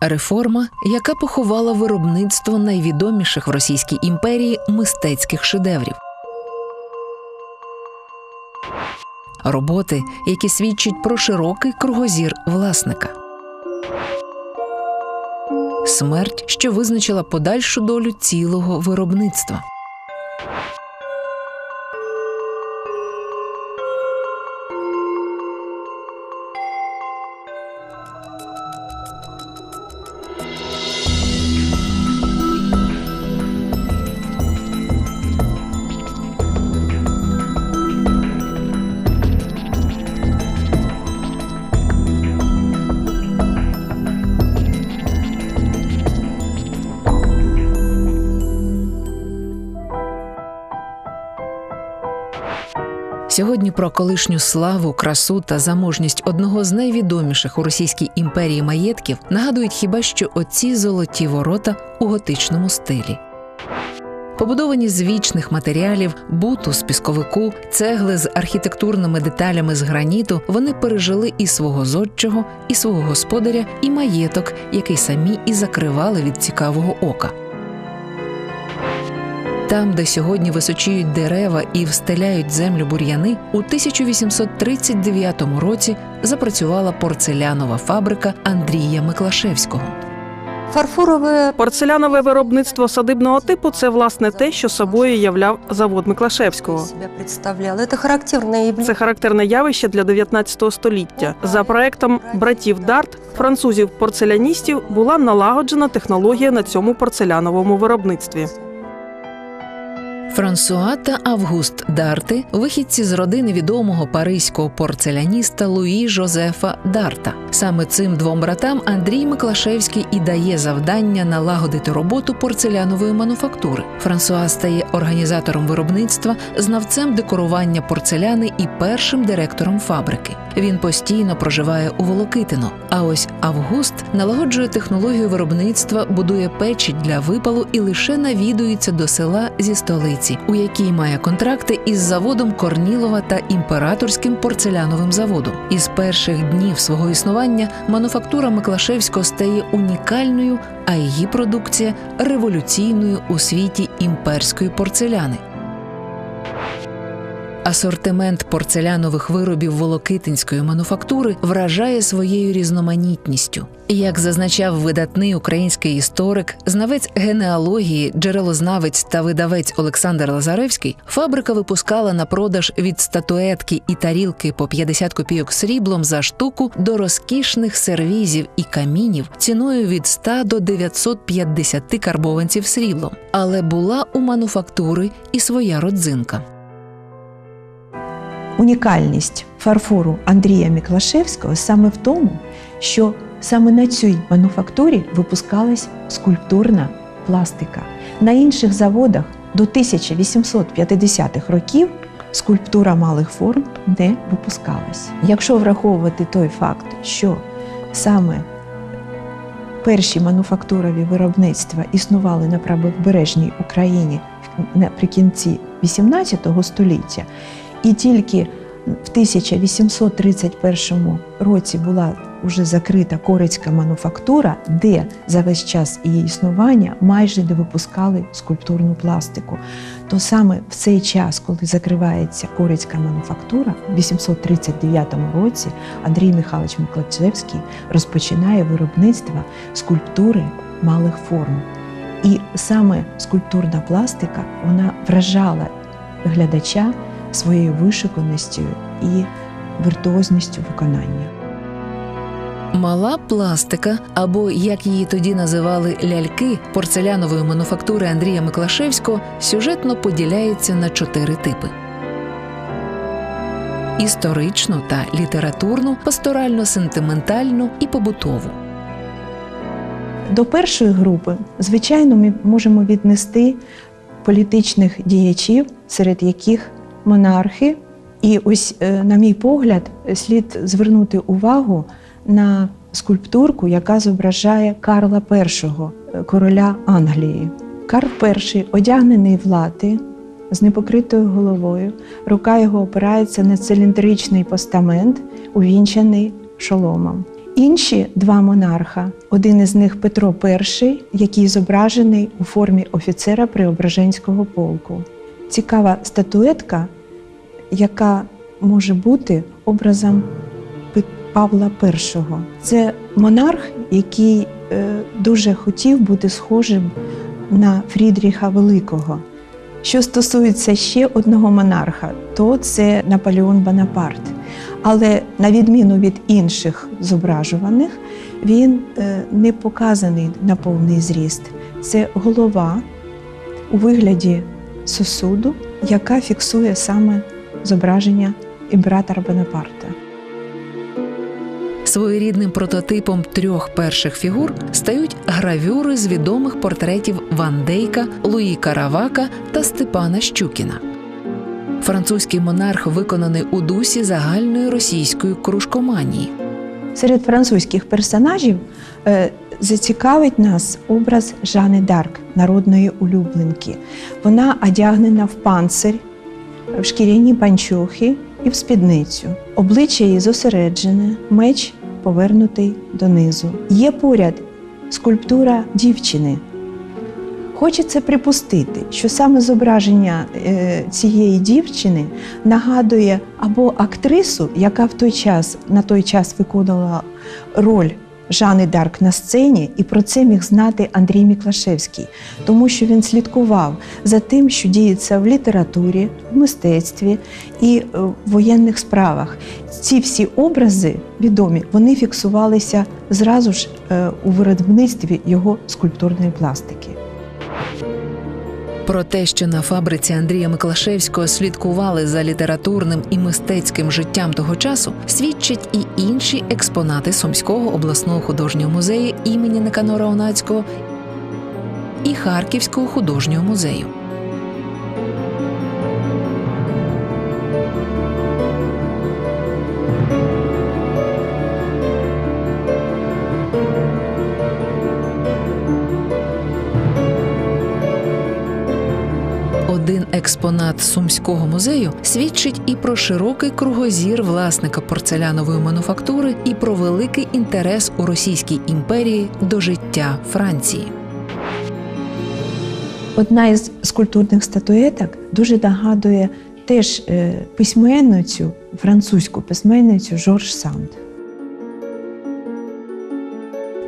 Реформа, яка поховала виробництво найвідоміших в Російській імперії мистецьких шедеврів. Роботи, які свідчать про широкий кругозір власника. Смерть, що визначила подальшу долю цілого виробництва. Про колишню славу, красу та заможність одного з найвідоміших у Російській імперії маєтків нагадують хіба що оці золоті ворота у готичному стилі. Побудовані з вічних матеріалів, буту з пісковику, цегли з архітектурними деталями з граніту, вони пережили і свого зодчого, і свого господаря, і маєток, який самі і закривали від цікавого ока. Там, де сьогодні височіють дерева і встеляють землю бур'яни, у 1839 році запрацювала порцелянова фабрика Андрія Миклашевського. Фарфорове Порцелянове виробництво садибного типу це власне те, що собою являв завод Миклашевського. Це характерне явище для 19 століття. За проектом братів Дарт, французів-порцеляністів, була налагоджена технологія на цьому порцеляновому виробництві. Франсуа та Август Дарти вихідці з родини відомого паризького порцеляніста Луї Жозефа Дарта. Саме цим двом братам Андрій Миклашевський і дає завдання налагодити роботу порцелянової мануфактури. Франсуа стає організатором виробництва, знавцем декорування порцеляни і першим директором фабрики. Він постійно проживає у Волокитино. А ось Август налагоджує технологію виробництва, будує печі для випалу і лише навідується до села зі столиці, у якій має контракти із заводом Корнілова та імператорським порцеляновим заводом. Із перших днів свого існування мануфактура Миклашевського стає унікальною, а її продукція революційною у світі імперської порцеляни. Асортимент порцелянових виробів волокитинської мануфактури вражає своєю різноманітністю. Як зазначав видатний український історик, знавець генеалогії, джерелознавець та видавець Олександр Лазаревський, фабрика випускала на продаж від статуетки і тарілки по 50 копійок сріблом за штуку до розкішних сервізів і камінів ціною від 100 до 950 карбованців сріблом. Але була у мануфактури і своя родзинка. Унікальність фарфору Андрія Міклашевського саме в тому, що саме на цій мануфактурі випускалась скульптурна пластика. На інших заводах до 1850-х років скульптура малих форм не випускалась. Якщо враховувати той факт, що саме перші мануфактурові виробництва існували на правобережній Україні наприкінці XVIII століття, і тільки в 1831 році була вже закрита корецька мануфактура, де за весь час її існування майже не випускали скульптурну пластику. То саме в цей час, коли закривається корецька мануфактура, в 839 році Андрій Михайлович Миклачевський розпочинає виробництво скульптури малих форм. І саме скульптурна пластика вона вражала глядача своєю вишиканістю і віртуозністю виконання. Мала пластика, або як її тоді називали ляльки порцелянової мануфактури Андрія Миклашевського, сюжетно поділяється на чотири типи: історичну та літературну, пасторально-сентиментальну і побутову. До першої групи, звичайно, ми можемо віднести політичних діячів, серед яких монархи. І ось, е, на мій погляд, слід звернути увагу на скульптурку, яка зображає Карла І, е, короля Англії. Карл І одягнений в лати з непокритою головою. Рука його опирається на циліндричний постамент, увінчений шоломом. Інші два монарха, один із них Петро І, який зображений у формі офіцера Преображенського полку. Цікава статуетка, яка може бути образом Павла І. Це монарх, який е, дуже хотів бути схожим на Фрідріха Великого. Що стосується ще одного монарха, то це Наполеон Бонапарт. Але на відміну від інших зображуваних, він е, не показаний на повний зріст. Це голова у вигляді сосуду, яка фіксує саме зображення імператора Бонапарта. Своєрідним прототипом трьох перших фігур стають гравюри з відомих портретів Ван Дейка, Луї Каравака та Степана Щукіна. Французький монарх виконаний у дусі загальної російської кружкоманії. Серед французьких персонажів е, зацікавить нас образ Жани Дарк, народної улюбленки. Вона одягнена в панцир, в шкіряні панчохи і в спідницю. Обличчя її зосереджене, меч повернутий донизу. Є поряд скульптура дівчини. Хочеться припустити, що саме зображення е, цієї дівчини нагадує або актрису, яка в той час на той час виконувала роль Жани Дарк на сцені, і про це міг знати Андрій Міклашевський, тому що він слідкував за тим, що діється в літературі, в мистецтві і е, в воєнних справах. Ці всі образи відомі, вони фіксувалися зразу ж е, у виробництві його скульптурної пластики. Про те, що на фабриці Андрія Миклашевського слідкували за літературним і мистецьким життям того часу, свідчать і інші експонати Сумського обласного художнього музею імені Никанора Онацького і Харківського художнього музею. Експонат сумського музею свідчить і про широкий кругозір власника порцелянової мануфактури, і про великий інтерес у Російській імперії до життя Франції. Одна із скульптурних статуеток дуже нагадує теж е, письменницю, французьку письменницю Жорж Санд.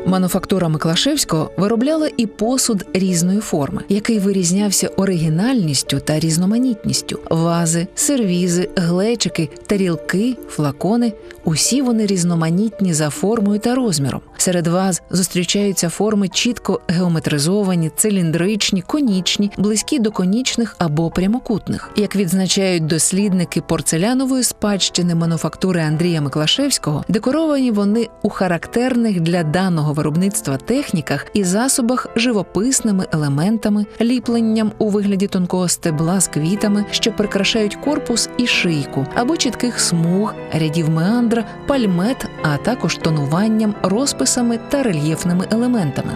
Мануфактура Миклашевського виробляла і посуд різної форми, який вирізнявся оригінальністю та різноманітністю. Вази, сервізи, глечики, тарілки, флакони усі вони різноманітні за формою та розміром. Серед ваз зустрічаються форми чітко геометризовані, циліндричні, конічні, близькі до конічних або прямокутних. Як відзначають дослідники порцелянової спадщини мануфактури Андрія Миклашевського, декоровані вони у характерних для даного виробництва техніках і засобах живописними елементами, ліпленням у вигляді тонкого стебла з квітами, що прикрашають корпус і шийку, або чітких смуг, рядів меандра, пальмет, а також тонуванням, розписами та рельєфними елементами.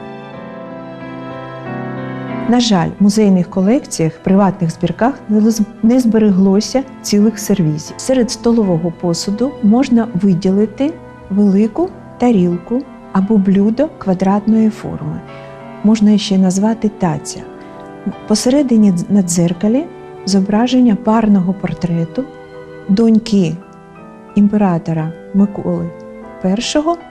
На жаль, в музейних колекціях, приватних збірках не збереглося цілих сервізів. Серед столового посуду можна виділити велику тарілку або блюдо квадратної форми. Можна ще назвати таця. Посередині на дзеркалі зображення парного портрету доньки імператора Миколи І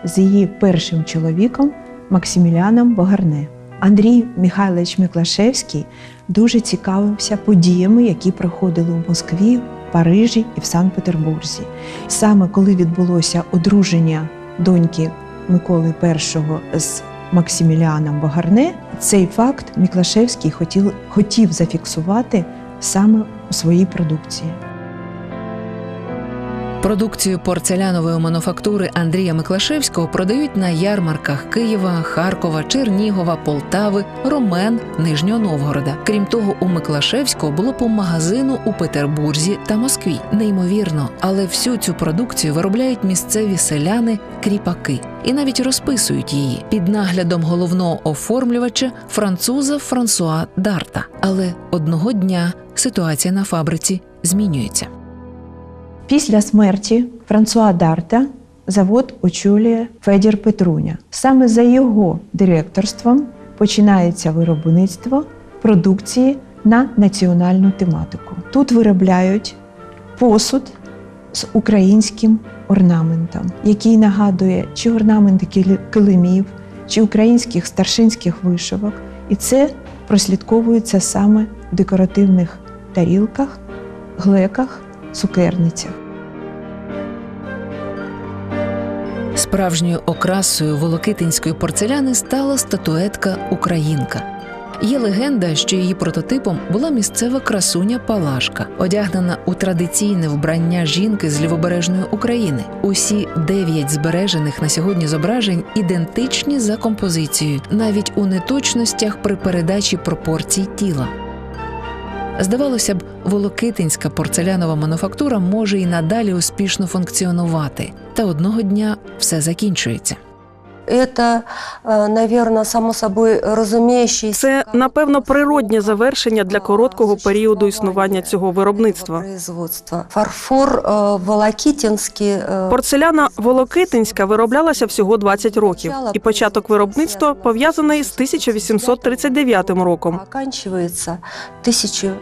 з її першим чоловіком Максиміляном Богарне. Андрій Михайлович Миклашевський дуже цікавився подіями, які проходили в Москві, Парижі і в Санкт-Петербурзі. Саме коли відбулося одруження доньки Миколи І з Максиміліаном Багарне, цей факт Міклашевський хотів, хотів зафіксувати саме у своїй продукції. Продукцію порцелянової мануфактури Андрія Миклашевського продають на ярмарках Києва, Харкова, Чернігова, Полтави, Ромен, Нижнього Новгорода. Крім того, у Миклашевського було по магазину у Петербурзі та Москві. Неймовірно, але всю цю продукцію виробляють місцеві селяни кріпаки і навіть розписують її під наглядом головного оформлювача француза Франсуа Дарта. Але одного дня ситуація на фабриці змінюється. Після смерті Франсуа Дарта завод очолює Федір Петруня. Саме за його директорством починається виробництво продукції на національну тематику. Тут виробляють посуд з українським орнаментом, який нагадує чи орнаменти килимів, чи українських старшинських вишивок. І це прослідковується саме в декоративних тарілках, глеках, цукерницях. Справжньою окрасою волокитинської порцеляни стала статуетка Українка. Є легенда, що її прототипом була місцева красуня Палашка, одягнена у традиційне вбрання жінки з лівобережної України. Усі дев'ять збережених на сьогодні зображень ідентичні за композицією, навіть у неточностях при передачі пропорцій тіла. Здавалося б, волокитинська порцелянова мануфактура може і надалі успішно функціонувати, та одного дня все закінчується Это, наверное, само собой разумеющееся. Це напевно природнє завершення для короткого періоду існування цього виробництва. Производства. Фарфор э, волокитинский. э, Порцеляна Волокитинська вироблялася всього 20 років, і початок виробництва пов'язаний з 1839 роком, Оканчивается 1865.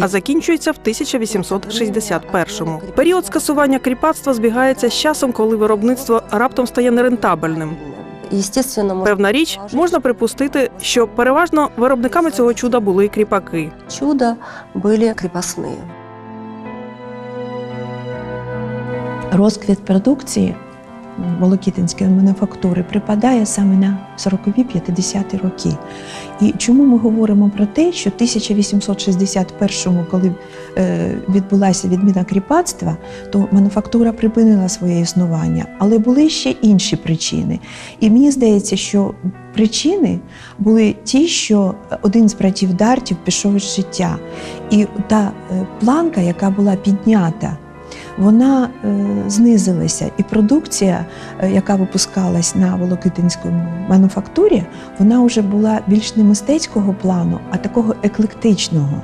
а закінчується в 1861. Період скасування кріпацтва збігається з часом, коли виробництво раптом стає нерентабельним. Певна річ, можна припустити, що переважно виробниками цього чуда були кріпаки. чудо были крепостные. Розквіт продукції Волокітинської мануфактури припадає саме на 40-50-ті роки. І чому ми говоримо про те, що в 1861-му, коли е, відбулася відміна кріпацтва, то мануфактура припинила своє існування, але були ще інші причини. І мені здається, що причини були ті, що один з братів Дартів пішов із життя. І та е, планка, яка була піднята, вона е, знизилася, і продукція, е, яка випускалась на Волокитинській мануфактурі, вона вже була більш не мистецького плану, а такого еклектичного.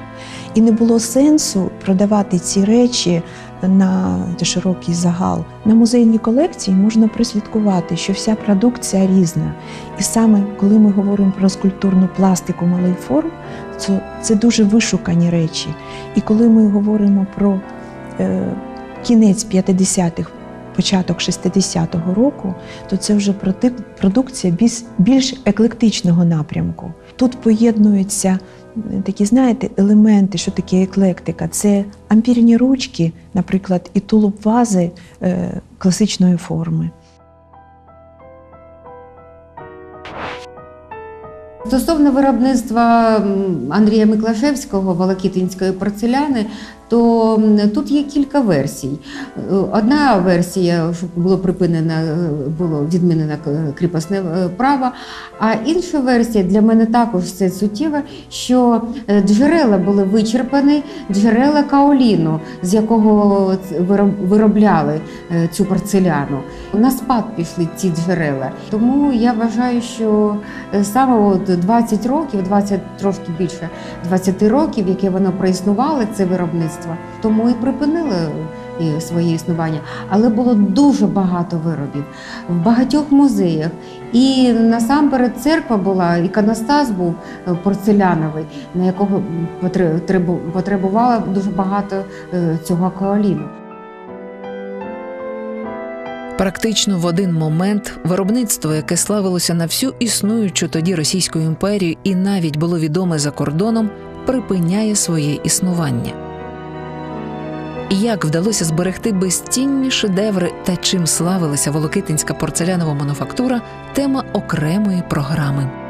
І не було сенсу продавати ці речі на широкий загал. На музейній колекції можна прослідкувати, що вся продукція різна. І саме коли ми говоримо про скульптурну пластику малих форм, це, це дуже вишукані речі. І коли ми говоримо про е, кінець 50-х, початок 60-го року, то це вже продукція більш, еклектичного напрямку. Тут поєднуються такі, знаєте, елементи, що таке еклектика. Це ампірні ручки, наприклад, і тулуб вази е, класичної форми. Стосовно виробництва Андрія Миклашевського волокітинської порцеляни, то тут є кілька версій. Е, Одна версія, що було припинено, е, було відмінено кріпосне е, право, а інша версія для мене також це суттєво, що джерела були вичерпані, джерела каоліну, з якого виробляли цю порцеляну. На спад пішли ці джерела. Тому я вважаю, що саме от 20 років, 20 трошки більше 20 років, яке воно проіснувало, це виробництво, тому і припинило е, своє існування. Але було дуже багато виробів в багатьох музеях. І насамперед церква була, іконостас був е, порцеляновий, на якого потребувало дуже багато е, цього каоліну. Практично в один момент виробництво, яке славилося на всю існуючу тоді Російську імперію і навіть було відоме за кордоном, припиняє своє існування. Як вдалося зберегти безцінні шедеври та чим славилася Волокитинська порцелянова мануфактура тема окремої програми.